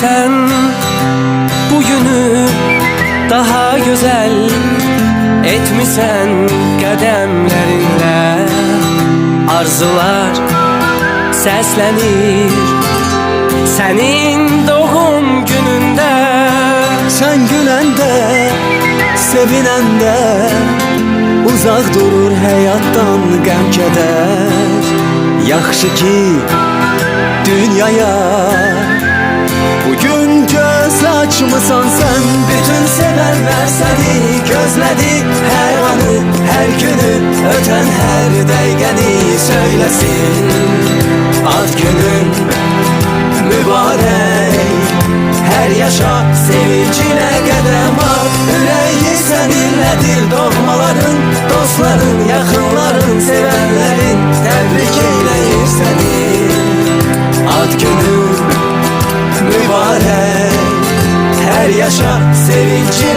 Sen bugünü daha güzel etmişsen qədəmlərinlə Arzular səslənir Sənin doğum günündə Sen gülende, sevinende Uzak durur hayattan qəm kədər Yaxşı ki dünyaya açmısan sen Bütün severler seni gözledi Her anı, her günü öten her dəqiqəni söylesin. Ad günün mübarek Her yaşa sevincine qədəm at Ürəyi səninlədir doğmaların Dostların, yaxınların, sevənlərin yaşa sevincine